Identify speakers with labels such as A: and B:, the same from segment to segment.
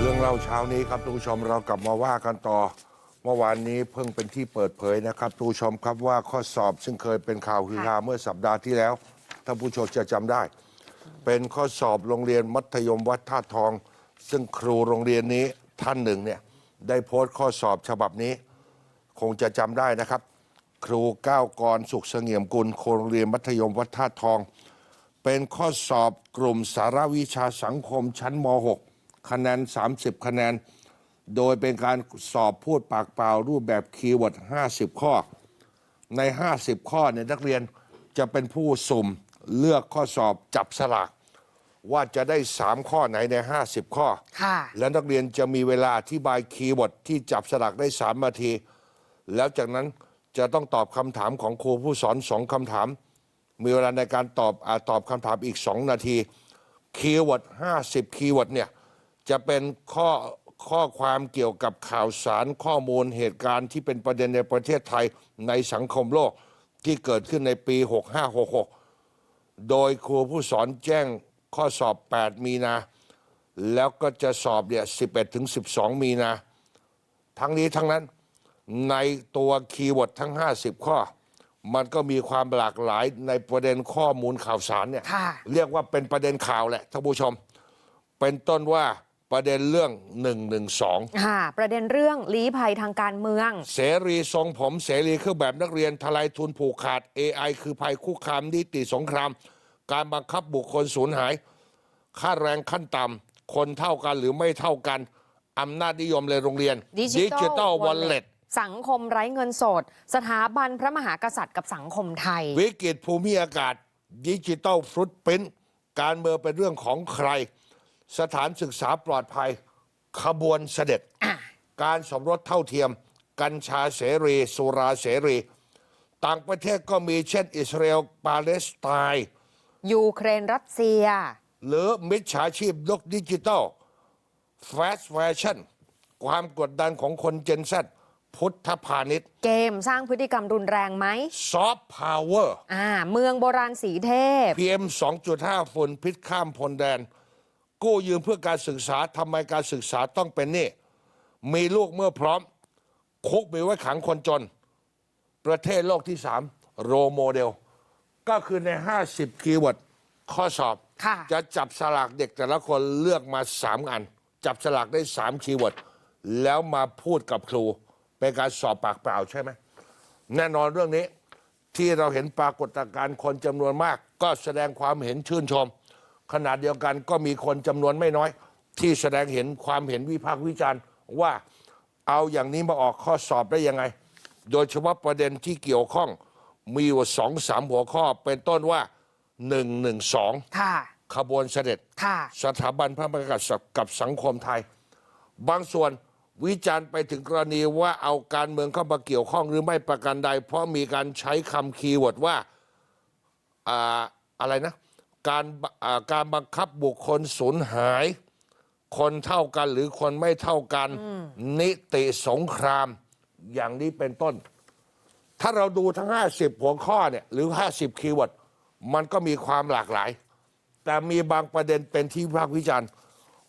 A: เรื่องเล่าเช้านี้ครับทุกผู้ชมเรากลับมาว่ากันต่อ เมื่อวานนี้เพิ่งเป็นที่เปิดเผยนะครับทุกผู้ชมครับว่าข้อสอบซึ่งเคยเป็นข่าวคือฮาเมื่อสัปดาห์ที่แล้วท่านผู้ชมจะจำได้ เป็นข้อสอบโรงเรียนมัธยมวัดท่าทอง ซึ่งครูโรงเรียนนี้ท่านหนึ่งเนี่ยได้โพสต์ข้อสอบฉบับนี้ คงจะจำได้นะครับ ครูก้าวกรสุขเสงี่ยมกุลโรงเรียนมัธยมวัดท่าทอง เป็นข้อสอบกลุ่มสารวิชาสังคมชั้นม .6 คะแนน 30 คะแนน โดยเป็นการสอบพูดปากเปล่ารูปแบบคีย์เวิร์ด 50 ข้อ ใน 50 ข้อเนี่ยนักเรียนจะเป็นผู้สุ่มเลือกข้อสอบจับสลากว่าจะได้ 3 ข้อไหนใน 50 ข้อ
B: ค่ะ
A: และนักเรียนจะมีเวลาอธิบายคีย์เวิร์ดที่จับสลากได้ 3 นาที แล้วจากนั้นจะต้องตอบคำถามของครูผู้สอนสองคำถาม มีเวลาในการตอบอาตอบคำถามอีก 2 นาที คีย์เวิร์ด 50 คีย์เวิร์ดเนี่ย จะเป็นข้อข้อความเกี่ยวกับข่าวสารข้อมูลเหตุการณ์ที่เป็นประเด็นในประเทศไทยในสังคมโลกที่เกิดขึ้นในปี 6566 โดยครูผู้สอนแจ้งข้อสอบ 8 มีนา แล้วก็จะสอบเนี่ย 11 ถึง 12 มีนา ทั้งนี้ทั้งนั้นในตัวคีย์เวิร์ดทั้ง 50 ข้อ มันก็มีความหลากหลายในประเด็นข้อมูลข่าวสารเนี่ย
B: ค่ะ
A: เรียกว่าเป็นประเด็นข่าวแหละท่านผู้ชม เป็นต้นว่า ประเด็นเรื่อง 112
B: ค่ะประเด็นเรื่องลี้ภัยทางการเมือง
A: เสรีทรงผมเสรีเครื่องแบบนักเรียนทลายทุนผูกขาด AI คือภัยคุกคามนิติสงคราม การบังคับบุคคลสูญหาย ค่าแรงขั้นต่ำคนเท่ากันหรือไม่เท่ากันอำนาจนิยมในโรงเรียน
B: Digital
A: วอลเล็ต
B: สังคมไร้เงินสด สถาบันพระมหากษัตริย์กับสังคมไทย
A: วิกฤตภูมิอากาศ ดิจิตอลฟรุตปรินการเมืองเป็นเรื่องของใคร สถานศึกษาปลอดภัย ขบวนเสด็จ
B: อะ
A: การสมรสเท่าเทียม กัญชาเสรี สุราเสรี ต่างประเทศก็มีเช่น อิสราเอลปาเลสไตน์
B: ยูเครนรัสเซีย
A: หรือมิจฉาชีพยกดิจิตอลแฟชั่นแฟชั่น ความกดดันของคนเจนซพุทธพาณิชย์
B: เกมสร้างพฤติกรรมรุนแรงไหม
A: ซอฟต์พาวเวอร์
B: อ่าเมืองโบราณสีเทพ
A: PM 2.5 ฝุ่นพิษข้ามพรมแดน กู้ยืมเพื่อการศึกษาทำไมการศึกษาต้องเป็นหนี่มีลูกเมื่อพร้อม คุกมีไว้ขังคนจน ประเทศโลกที่3โรโมเดล ก็คือใน 50 คีย์เวิร์ดข้อสอบ
B: ค่ะ
A: จะจับสลากเด็กแต่ละคนเลือกมา 3 อัน จับสลากได้ 3 คีย์เวิร์ดแล้วมาพูดกับครู เป็นการสอบปากเปล่าใช่ไหม แน่นอนเรื่องนี้ที่เราเห็นปรากฏการณ์คนจำนวนมาก ก็แสดงความเห็นชื่นชม ขณะเดียวกันก็มีคนจำนวนไม่น้อย ที่แสดงเห็นความเห็นวิพากษ์วิจารณ์ว่าเอาอย่างนี้มาออกข้อสอบได้ยังไง โดยเฉพาะประเด็นที่เกี่ยวข้องมีอยู่สองสามหัวข้อ เป็นต้นว่าหนึ่งหนึ่งสอง
B: ค่ะ
A: ขบวนเสด็จ
B: ค่ะ
A: สถาบันพระมหากษัตริย์กับสังคมไทย บางส่วนวิจารณ์ไปถึงกรณีว่าเอาการเมืองเข้ามาเกี่ยวข้องหรือไม่ประการใด เพราะมีการใช้คำคีย์เวิร์ดว่าอ่าอะไรนะ การอ่าการบังคับบุคคลสูญหาย คนเท่ากันหรือคนไม่เท่ากัน นิติสงครามอย่างนี้เป็นต้น ถ้าเราดูทั้ง 50 หัวข้อเนี่ยหรือ 50 คีย์เวิร์ดมันก็มีความหลากหลาย แต่มีบางประเด็นเป็นที่วิพากษ์วิจารณ์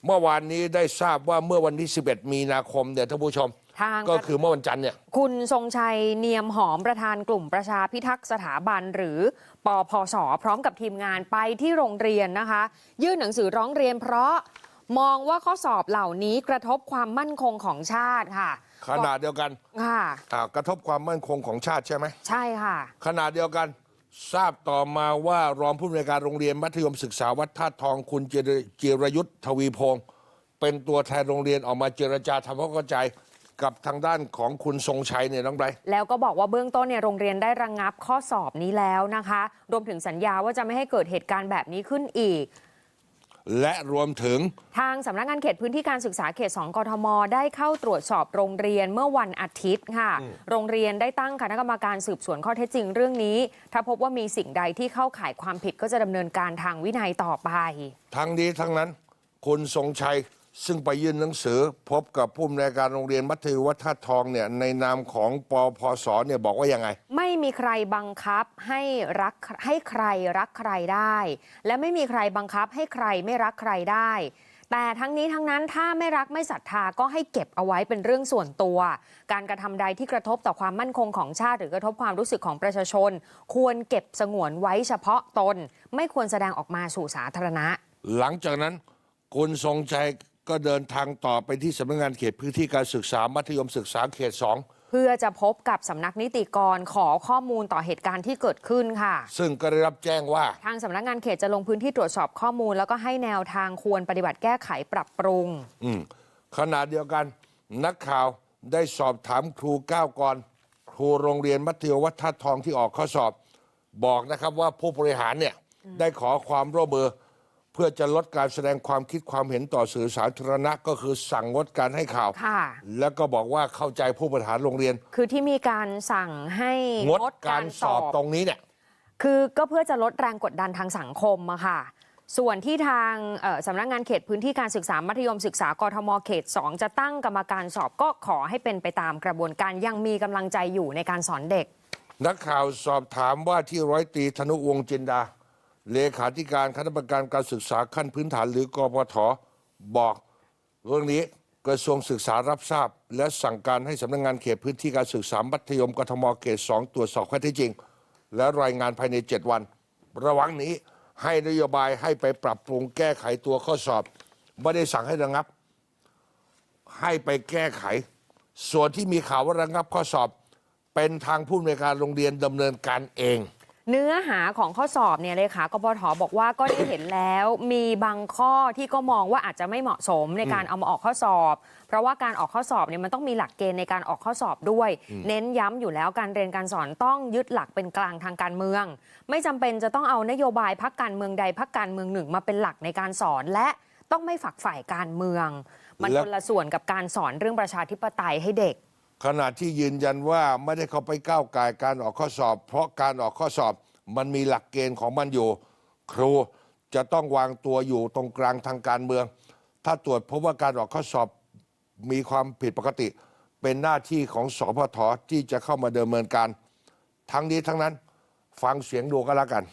A: เมื่อวานนี้ได้ทราบว่าเมื่อวันที่ 11 มีนาคมเนี่ยท่านผู้ชม
B: ทาง
A: ก็คือเมื่อวันจันทร์เนี่ย
B: คุณทรงชัยเนียมหอมประธานกลุ่มประชาพิทักษ์สถาบันหรือปอพสพร้อมกับทีมงานไปที่โรงเรียนนะคะ ยื่นหนังสือร้องเรียนเพราะมองว่าข้อสอบเหล่านี้กระทบความมั่นคงของชาติค่ะ
A: ขนาดเดียวกัน
B: ค่ะ
A: อ่ากระทบความมั่นคงของชาติใช่ไหม
B: ใช่ค่ะ
A: ขณะเดียวกันทราบต่อมาว่ารองผู้อำนวยการโรงเรียนมัธยมศึกษาวัดท่าตุทองคุณเจรจิรยุทธทวีพงศ์เป็นตัวแทนโรงเรียนออกมาเจรจาทำความเข้าใจ กับทางด้านของคุณทรงชัยเนี่ยน้องไบรท์
B: แล้วก็บอกว่าเบื้องต้นเนี่ยโรงเรียนได้ระงงับข้อสอบนี้แล้วนะคะ รวมถึงสัญญาว่าจะไม่ให้เกิดเหตุการณ์แบบนี้ขึ้นอีก
A: และรวมถึง
B: ทางสำนักงานเขตพื้นที่การศึกษาเขต 2 กทม ได้เข้าตรวจสอบโรงเรียนเมื่อวันอาทิตย์ค่ะ โรงเรียนได้ตั้งคณะกรรมการสืบสวนข้อเท็จจริงเรื่องนี้ ถ้าพบว่ามีสิ่งใดที่เข้าข่ายความผิดก็จะดำเนินการทางวินัยต่อไป
A: ทั้งนี้ทั้งนั้น คุณทรงชัย ซึ่งไปยื่นหนังสือพบกับผู้อำนวยการโรงเรียนมัธยมวัดท่าตุทองเนี่ยในนามของปอพศเนี่ยบอกว่ายังไง
B: ไม่มีใครบังคับให้รักให้ใครรักใครได้ และไม่มีใครบังคับให้ใครไม่รักใครได้ แต่ทั้งนี้ทั้งนั้นถ้าไม่รักไม่ศรัทธาก็ให้เก็บเอาไว้เป็นเรื่องส่วนตัว การกระทำใดที่กระทบต่อความมั่นคงของชาติ หรือกระทบความรู้สึกของประชาชน ควรเก็บสงวนไว้เฉพาะตน ไม่ควรแสดงออกมาสู่สาธารณะ
A: หลังจากนั้นคุณทรงชัย ก็เดินทางต่อไปที่สำนักงานเขตพื้นที่การศึกษามัธยมศึกษาเขตสอง
B: เพื่อจะพบกับสำนักนิติกรขอข้อมูลต่อเหตุการณ์ที่เกิดขึ้นค่ะ
A: ซึ่งก็ได้รับแจ้งว่า
B: ทางสำนักงานเขตจะลงพื้นที่ตรวจสอบข้อมูล แล้วก็ให้แนวทางควรปฏิบัติแก้ไขปรับปรุง
A: อืมขณะเดียวกันนักข่าวได้สอบถามครูก้าวกรครูโรงเรียนมัธยมวัดท่าทองที่ออกข้อสอบ บอกนะครับว่าผู้บริหารเนี่ยได้ขอความร่วมมือเพื่อจะลดการแสดงความคิดความเห็นต่อสื่อสาธารณะก็คือสั่งงดการให้ข่าว
B: ค่ะ
A: แล้วก็บอกว่าเข้าใจผู้บริหารโรงเรียน
B: คือที่มีการสั่งให้
A: งดการสอบตรงนี้เนี่ย
B: คือก็เพื่อจะลดแรงกดดันทางสังคมอะค่ะ ส่วนที่ทางเอ่อสำนักงานเขตพื้นที่การศึกษา มัธยมศึกษากทมเขต 2 จะตั้งกรรมการสอบก็ขอให้เป็นไปตามกระบวนการยังมีกำลังใจอยู่ในการสอนเด็ก
A: นักข่าวสอบถามว่าที่ร้อยตรีธนุวงศ์จินดา เลขาธิการคณะกรรมการการศึกษาขั้นพื้นฐานหรือกปทบอกเรื่องนี้กระทรวงศึกษารับทราบ และสั่งการให้สำนักงานเขตพื้นที่การศึกษามัธยมกทมเขต 2 ตรวจสอบข้อเท็จจริง และรายงานภายใน 7 วัน ระหว่างนี้ให้นโยบายให้ไปปรับปรุงแก้ไขตัวข้อสอบ ไม่ได้สั่งให้ระงับ ให้ไปแก้ไข ส่วนที่มีข่าวว่าระงับข้อสอบ เป็นทางผู้อำนวยการโรงเรียนดำเนินการเอง
B: เนื้อหาของข้อสอบเนี่ยเลขากพทบอกว่าก็ได้เห็นแล้วมีบางข้อที่ก็มองว่าอาจจะไม่เหมาะสมในการเอามาออกข้อสอบ เพราะว่าการออกข้อสอบเนี่ยมันต้องมีหลักเกณฑ์ในการออกข้อสอบด้วย เน้นย้ำอยู่แล้วการเรียนการสอนต้องยึดหลักเป็นกลางทางการเมือง ไม่จำเป็นจะต้องเอานโยบายพักการเมืองใดพักการเมืองหนึ่งมาเป็นหลักในการสอนและต้องไม่ฝักฝ่ายการเมือง มัน
A: และ
B: คนละส่วนกับการสอนเรื่องประชาธิปไตยให้เด็ก
A: ขณะที่ยืนยันว่าไม่ได้เข้าไปก้าวไก่ายการออกข้อสอบ เพราะการออกข้อสอบมันมีหลักเกณฑ์ของมันอยู่ ครูจะต้องวางตัวอยู่ตรงกลางทางการเมือง ถ้าตรวจพบว่าการออกข้อสอบมีความผิดปกติ เป็นหน้าที่ของสพทที่จะเข้ามาดำเนินการ ทั้งนี้ทั้งนั้นฟังเสียงดูก็แล้วกัน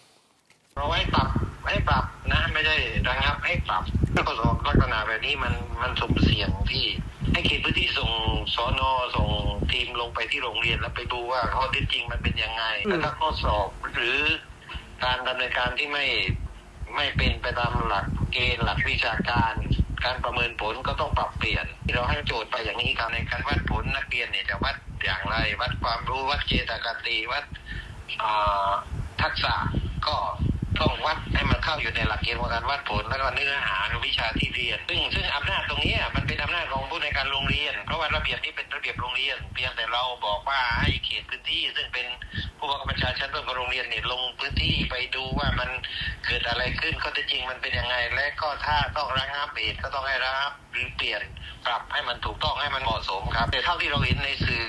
C: เราให้ปรับให้ปรับนะ ไม่ได้ระงับให้ปรับถ้าข้อสอบลักษณะแบบนี้มันมันสมเสี่ยงที่ ให้เขตพื้นที่ส่งสอนอส่งทีมลงไปที่โรงเรียนแล้วไปดูว่าข้อเท็จจริงมันเป็นยังไงแต่ถ้าข้อสอบหรือการดำเนินการที่ไม่ไม่เป็นไปตามหลักเกณฑ์หลักวิชาการ การประเมินผลก็ต้องปรับเปลี่ยน ที่เราให้โจทย์ไปอย่างนี้ครับในการวัดผลนักเรียนเนี่ยจะวัดอย่างไร วัดความรู้วัดเจตคติวัดอ่าทักษะก็ ต้องวัดให้มันเข้าอยู่ในหลักเกณฑ์ของการวัดผลแล้วก็เนื้อหาวิชาที่เรียน ซึ่งซึ่งอำนาจตรงนี้มันเป็นอำนาจของผู้ในการโรงเรียน เพราะว่าระเบียบนี้เป็นระเบียบโรงเรียน เพียงแต่เราบอกว่าให้เขตพื้นที่ ซึ่งเป็นผู้บังคับบัญชาชั้นต้นของโรงเรียนเนี่ยลงพื้นที่ไปดูว่ามันเกิดอะไรขึ้นข้อเท็จจริงมันเป็นยังไง และก็ถ้าต้องระงับเหตุก็ต้องให้ระงับหรือเปลี่ยนปรับให้มันถูกต้องให้มันเหมาะสมครับ แต่เท่าที่เราเห็นในสื่อ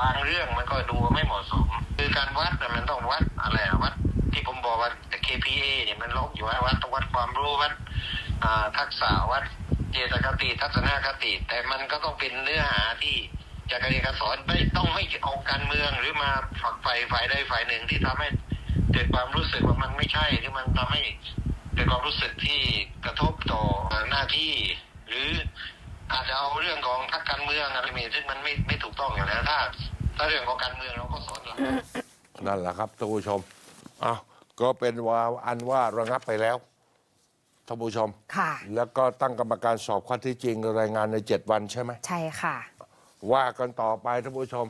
C: บางเรื่องมันก็ดูไม่เหมาะสม คือการวัดน่มันต้องวัดอะไรอะวัด ที่ผมบอกว่า KPA เนี่ยมันลบอยู่ว่าวัดวัดความรู้วัดทักษะวัดเจตคติทัศนคติ แต่มันก็ต้องเป็นเนื้อหาที่จากการเรียนการสอนไม่ต้องไม่เอาการเมืองหรือมาฝักใฝ่ฝ่ายใดฝ่ายหนึ่งที่ทำให้เกิดความรู้สึกว่ามันไม่ใช่หรือมันทำให้เกิดความรู้สึกที่กระทบต่อหน้าที่ หรืออาจจะเอาเรื่องของพรรคการเมืองอะไรมีซึ่งมันไม่ไม่ถูกต้องอยู่แล้วถ้าถ้าเรื่องของการเมืองเราก็สอน
A: นั่นแหละครับท่านผู้ชม อ้าวก็เป็นว่าอันว่าระงับไปแล้วท่านผู้ชม
B: ค่ะ
A: แล้วก็ตั้งกรรมการสอบข้อเที่จริงรายงานใน 7 วันใช่ไหม
B: ใช่ค่ะ
A: ว่ากันต่อไปท่านผู้ชม